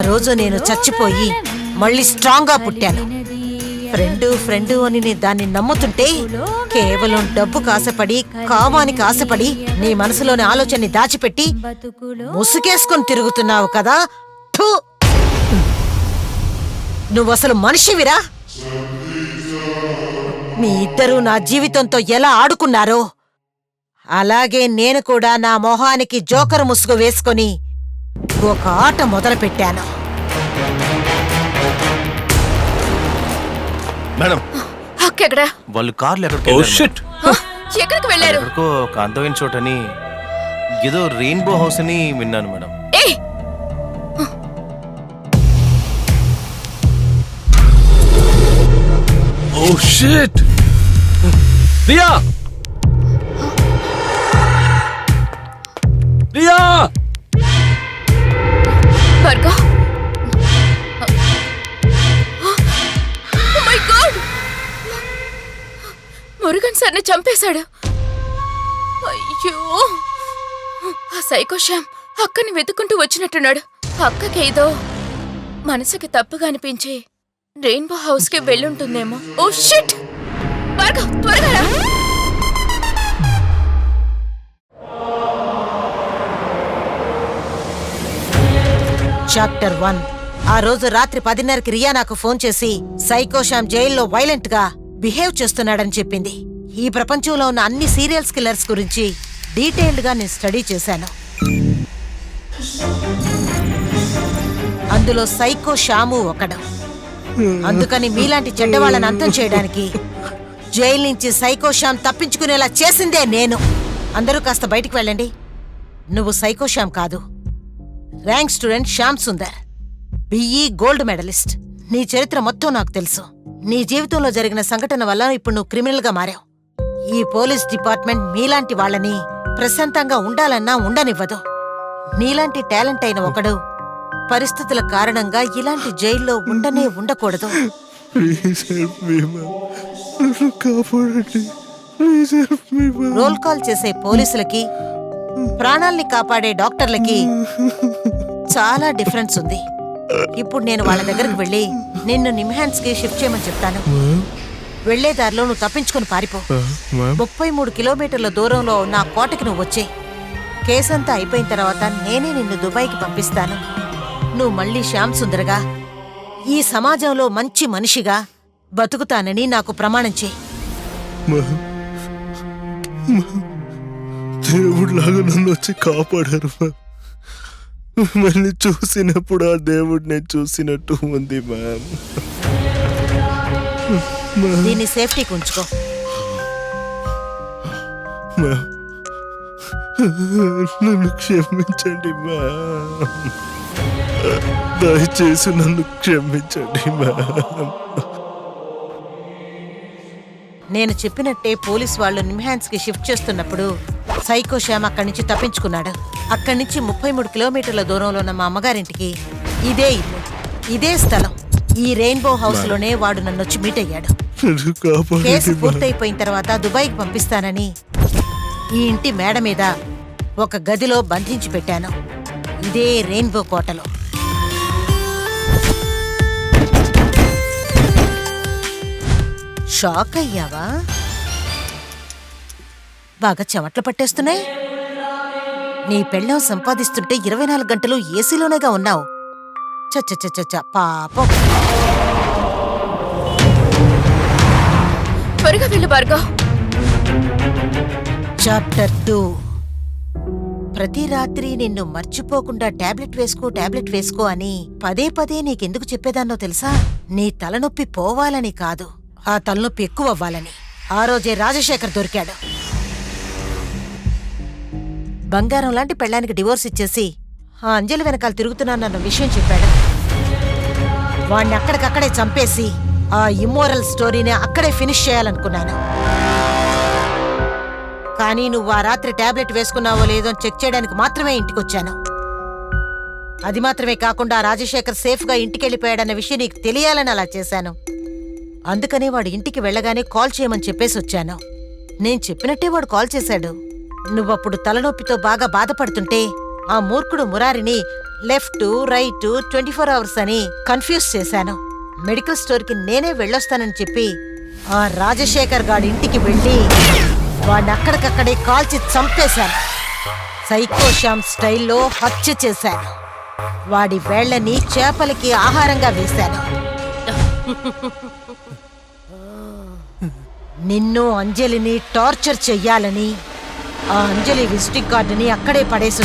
రోజు నేను చచ్చిపోయి మళ్ళీ స్ట్రాంగ్గా పుట్టాను. ఫ్రెండ్ ఫ్రెండ్ అని నేను దాన్ని నమ్ముతుంటే కేవలం డబ్బుకు ఆశపడి కామానికి ఆశపడి నీ మనసులోని ఆలోచనని దాచిపెట్టి ముసుకేసుకొని తిరుగుతున్నావు కదా? నువ్వు అసలు మనిషివిరా? మీ ఇద్దరూ నా జీవితంతో ఎలా ఆడుకున్నారో? అలాగే నేను కూడా నా మొహానికి జోకర్ ముసుగు వేసుకొని ఒక ఆట మొదలుపెట్టాను. మేడం. వాళ్ళు కార్లు ఎక్కడికి ఓ వెళ్ళారు షిట్. ఎక్కడికి వెళ్ళారు? ఎక్కడికో ఒక అందమైన చోటని ఏదో రెయిన్బో హౌస్ అని విన్నాను మేడం. ఏ! Oh shit. రియా! రియా! మురుగన్ చంపేశాడు. అయ్యో. ఆ సైకోశ్యామ్ అక్కని వెతుకుంటూ వచ్చినట్టున్నాడు. అక్కకి ఏదో మనసుకి తప్పుగా అనిపించి రెయిన్బో హౌస్కి వెళ్ళుంటుందేమో. Oh shit! భార్గవ్ త్వరగా రా. చాప్టర్ వన్ ఆ రోజు రాత్రి పదిన్నరకి రియా నాకు ఫోన్ చేసి సైకోశామ్ జైల్లో వైలెంట్గా బిహేవ్ చేస్తున్నాడని చెప్పింది. ఈ ప్రపంచంలో ఉన్న అన్ని సీరియల్స్ కిల్లర్స్ గురించి డీటెయిల్డ్గా నేను స్టడీ చేశాను. అందులో సైకో షాము ఒకడు. అందుకని మీలాంటి చెడ్డవాళ్ళని అంతం చేయడానికి జైలు నుంచి సైకో శ్యామ్ తప్పించుకునేలా చేసిందే నేను. అందరూ కాస్త బయటికి వెళ్ళండి. నువ్వు సైకో శ్యామ్ కాదు. Rank student Shyam Sundar. BE gold medalist. నీ చరిత్ర మొత్తం నాకు తెలుసు. నీ జీవితంలో జరిగిన సంఘటన వల్ల ఇప్పుడు నువ్వు క్రిమినల్గా మారావు. ఈ పోలీస్ డిపార్ట్మెంట్ మీలాంటి వాళ్ళని ప్రశాంతంగా ఉండాలన్నా ఉండనివ్వదు. నీలాంటి టాలెంట్ అయిన ఒకడు పరిస్థితుల కారణంగా ఇలాంటి జైల్లో ఉండనే ఉండకూడదు. రోల్ కాల్ చేసే పోలీసులకి ప్రాణాల్ని కాపాడే డాక్టర్లకి చాలా డిఫరెన్స్ ఉంది. ఇప్పుడు నేను వాళ్ళ దగ్గరకు వెళ్ళి నిన్ను నిమ్హాన్స్కి షిఫ్ట్ చేయమని చెప్తాను. వెళ్ళే దారిలో నువ్వు తప్పించుకుని పారిపో. ముప్పై మూడు కిలోమీటర్ల దూరంలో నా కోటకి నువ్వు వచ్చే. కేసంతా అయిపోయిన తర్వాత నేనే నిన్ను దుబాయ్కి పంపిస్తాను. నువ్వు మళ్ళీ శ్యామ్ సుందరగా ఈ సమాజంలో మంచి మనిషిగా బతుకుతానని నాకు ప్రమాణం చేయి. మ్యామ్ దేవుడిలాగా నన్ను వచ్చి కాపాడారు మిమ్మల్ని చూసినప్పుడు ఆ దేవుడిని చూసినట్టు ఉంది మ్యామ్ దీన్ని సేఫ్టీకి ఉంచుకో. నన్ను క్షమించండి మ్యామ్ దయచేసి నన్ను క్షమించండి మ్యామ్ నేను చెప్పినట్టే పోలీస్ వాళ్ళు నిమ్హాన్స్కి షిఫ్ట్ చేస్తున్నప్పుడు సైకో శ్యామ్ అక్కడి నుంచి తప్పించుకున్నాడు. అక్కడి నుంచి ముప్పై మూడు కిలోమీటర్ల దూరంలో ఉన్న మా అమ్మగారింటికి ఇదే ఇల్లు ఇదే స్థలం. ఈ రెయిన్బో హౌస్లోనే వాడు నన్ను వచ్చి మీట్ అయ్యాడు. కేసు పూర్తయిపోయిన తర్వాత దుబాయ్కి పంపిస్తానని ఈ ఇంటి మేడ మీద ఒక గదిలో బంధించి పెట్టాను. ఇదే రెయిన్బో కోటలో. షాక్ అయ్యావా? బాగా చెమట్లు పట్టేస్తున్నాయి. నీ పెళ్ళం సంపాదిస్తుంటే ఇరవై నాలుగు గంటలు ఏసీలోనేగా ఉన్నావు. చచ్చ చచ్చ చ పాపం. త్వరగా వెళ్ళు భార్గవ్. చాప్టర్ టూ ప్రతి రాత్రి నిన్ను మర్చిపోకుండా టాబ్లెట్ వేసుకో టాబ్లెట్ వేసుకో అని పదే పదే నీకెందుకు చెప్పేదాన్నో తెలుసా? నీ తలనొప్పి పోవాలని కాదు ఆ తలనొప్పి ఎక్కువ అవ్వాలని ఆ రోజే రాజశేఖర్ దొరికాడు. బంగారం లాంటి పెళ్ళానికి డివోర్స్ ఇచ్చేసి ఆ అంజలి వెనకాల తిరుగుతున్నానన్న విషయం చెప్పాడు. వాణ్ణి అక్కడికక్కడే చంపేసి ఆ ఇమ్మోరల్ స్టోరీని అక్కడే ఫినిష్ చేయాలనుకున్నాను. కానీ నువ్వు ఆ రాత్రి టాబ్లెట్ వేసుకున్నావో లేదో చెక్ చేయడానికి మాత్రమే ఇంటికొచ్చాను. అది మాత్రమే కాకుండా రాజశేఖర్ సేఫ్గా ఇంటికెళ్ళిపోయాడన్న విషయం నీకు తెలియాలని అలా చేశాను. అందుకనే వాడు ఇంటికి వెళ్ళగానే కాల్ చేయమని చెప్పేసి వచ్చాను. నేను చెప్పినట్టే వాడు కాల్ చేశాడు. నువ్వప్పుడు తలనొప్పితో బాగా బాధపడుతుంటే ఆ మూర్ఖుడు మురారిని left right twenty four hours అని కన్ఫ్యూజ్ చేశాను. మెడికల్ స్టోర్కి నేనే వెళ్ళొస్తానని చెప్పి ఆ రాజశేఖర్ గాడి ఇంటికి వెళ్ళి వాడిని అక్కడికక్కడే కాల్చి చంపేశాను. సైకోశ్యామ్ స్టైల్లో హత్య చేశాను. వాడి వేళ్ళని చేపలకి ఆహారంగా వేశాను. నిన్ను అంజలిని టార్చర్ చెయ్యాలని ఆ అంజలి విజిటింగ్ కార్డుని అక్కడే పడేసి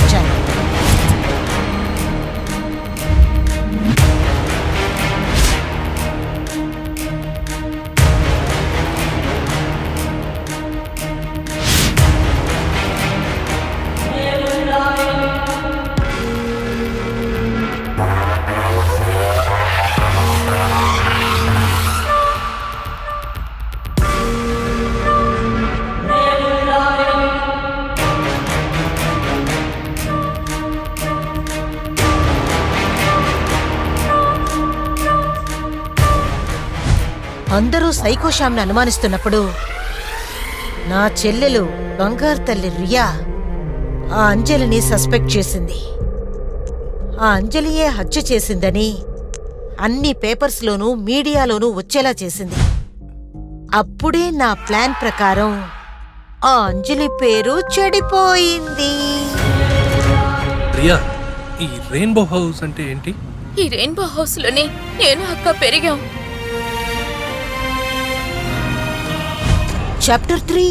అందరూ సైకోశామ్ని అనుమానిస్తున్నప్పుడు నా చెల్లెలు బంగారు తల్లి రియా ఆ అంజలిని సస్పెక్ట్ చేసింది. ఆ అంజలియే హత్య చేసిందని అన్ని పేపర్స్లోనూ మీడియాలోనూ వచ్చేలా చేసింది. అప్పుడే నా ప్లాన్ ప్రకారం ఆ అంజలి పేరు చెడిపోయింది. ప్రియా ఈ రెయిన్బో హౌస్ అంటే ఏంటి? ఈ రెయిన్బో హౌస్లోనే నేను అక్క పెరిగాం. చాప్టర్ త్రీ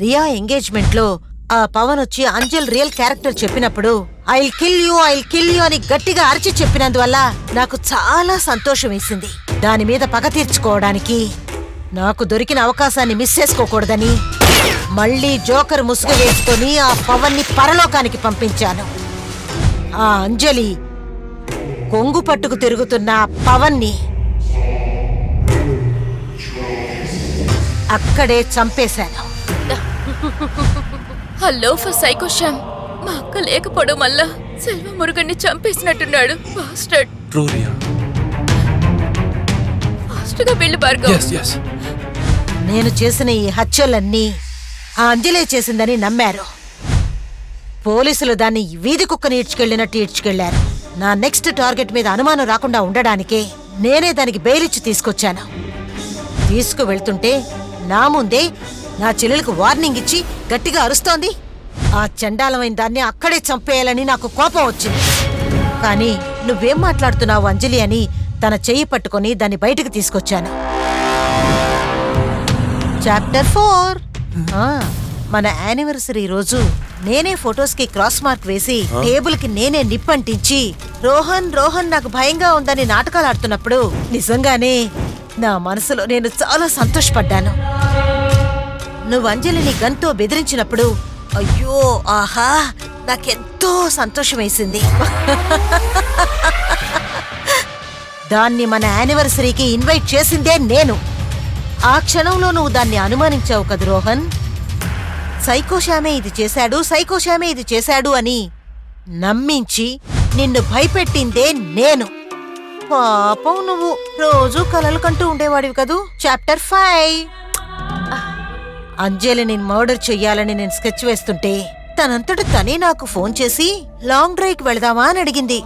రియా ఎంగేజ్మెంట్లో ఆ పవన్ వచ్చి అంజల్ రియల్ క్యారెక్టర్ చెప్పినప్పుడు I kill you I kill you అని గట్టిగా అరిచి చెప్పినందువల్ల నాకు చాలా సంతోషం వేసింది. దాని మీద పగ తీర్చుకోవడానికి నాకు దొరికిన అవకాశాన్ని మిస్ చేసుకోకూడదని మళ్ళీ జోకర్ ముసుగు వేసుకొని ఆ పవన్ని పరలోకానికి పంపించాను. ఆ అంజలి కొంగు పట్టుకు తిరుగుతున్న పవన్ని అక్కడే చంపేశాను. ఆ లోఫర్ సైకోశామ్ మా అక్క లేకపోవడం వల్ల సెల్వ మురుగన్ని చంపేసినట్టున్నాడు. బాస్టర్డ్ ట్రూ రియా ఫాస్ట్గా వెళ్ళి భార్గవ్ ఎస్ ఎస్ నేను చేసిన ఈ హత్యలన్నీ ఆ అంజలే చేసిందని నమ్మారు. పోలీసులు దాన్ని వీధి కుక్కని ఈడ్చుకెళ్ళినట్టు ఈడ్చుకెళ్ళారు నా నెక్స్ట్ టార్గెట్ మీద అనుమానం రాకుండా ఉండడానికే నేనే దానికి బెయిలిచ్చి తీసుకొచ్చాను. తీసుకువెళ్తుంటే నా ముందే నా చెల్లెలకు వార్నింగ్ ఇచ్చి గట్టిగా అరుస్తోంది. ఆ చండాలమైన దాన్ని అక్కడే చంపేయాలని నాకు కోపం వచ్చింది. కానీ నువ్వేం మాట్లాడుతున్నావు అంజలి అని తన చెయ్యి పట్టుకొని దాన్ని బయటకు తీసుకొచ్చాను. చాప్టర్ ఫోర్ మన యానివర్సరీ రోజు నేనే ఫొటోస్కి క్రాస్ మార్క్ వేసి టేబుల్కి నేనే నిప్పంటించి రోహన్ రోహన్ నాకు భయంగా ఉందని నాటకాలు ఆడుతున్నప్పుడు నిజంగానే నా మనసులో నేను చాలా సంతోషపడ్డాను. నువ్వు అంజలిని గన్తో బెదిరించినప్పుడు అయ్యో ఆహా నాకెంతో సంతోషం వేసింది దాన్ని మన యానివర్సరీకి ఇన్వైట్ చేసిందే నేను. ఆ క్షణంలో నువ్వు దాన్ని అనుమానించావు కదా రోహన్? సైకోశామే ఇది చేశాడు సైకోశామే ఇది చేశాడు అని నమ్మించి నిన్ను భయపెట్టిందే నేను. పాపం నువ్వు రోజు కలలు కంటూ ఉండేవాడివి కదూ. చాప్టర్ ఫైవ్ అంజలిని మర్డర్ చెయ్యాలని నేను స్కెచ్ వేస్తుంటే తనంతట తనే నాకు ఫోన్ చేసి లాంగ్ డ్రైవ్కి వెళదామా? అని అడిగింది.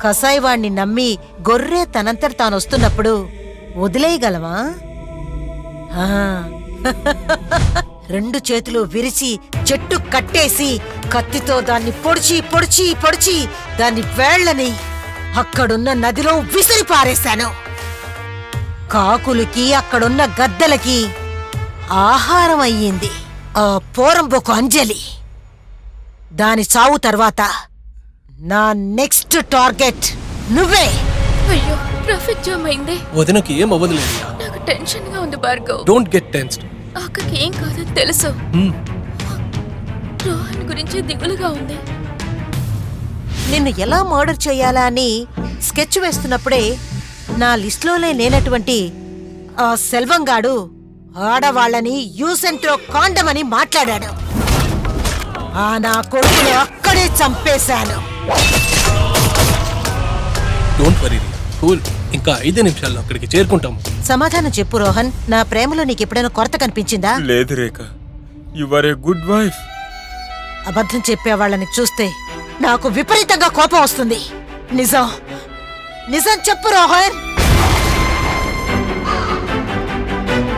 కసాయివాణ్ణి నమ్మి గొర్రె తనంతట తాను వస్తున్నప్పుడు వదిలేయగలమా ఆ. రెండు చేతులు విరిచి చెట్టు కట్టేసి కత్తితో దాన్ని పొడిచి పొడిచి పొడిచి దాన్ని వేళ్ళని అక్కడున్న నదిలో విసిరి పారేశాను కాకులకి అక్కడున్న గద్దలకి ఆహారం అయ్యింది ఆ పోరంబొకు అంజలి. దాని చావు తర్వాత నా నెక్స్ట్ టార్గెట్ నువ్వే. అయ్యో ట్రాఫిక్ జామ్ అయింది. వదినకి ఏం అవ్వదులేదు నాకు టెన్షన్గా ఉంది భార్గవ్. డోంట్ గెట్ టెన్స్డ్ అక్కకి ఏం కాదని తెలుసు. రోహన్ గురించి దిగులుగా ఉంది. నిన్ను ఎలా మర్డర్ చేయాలా అని స్కెచ్ వేస్తున్నప్పుడే నా లిస్టులోనే లేనటువంటి ఆ సెల్వంగాడు ఆడవాళ్ళని యూసెంట్రో కాండమని మాట్లాడాడు. ఆ నా కొడుకును అక్కడే చంపేశాను. Don't worry Riya cool. ఇంకా ఐదు నిమిషాల్లో అక్కడికి చేరుకుంటాము. సమాధానం చెప్పు రోహన్. నా ప్రేమలో నీకు ఎప్పుడైనా కొరత కనిపించిందా? లేదు Rekha. You are a good wife అబద్ధం చెప్పే వాళ్ళని చూస్తే నాకు విపరీతంగా కోపం వస్తుంది. నిజం. నిజం చెప్పు రోహన్.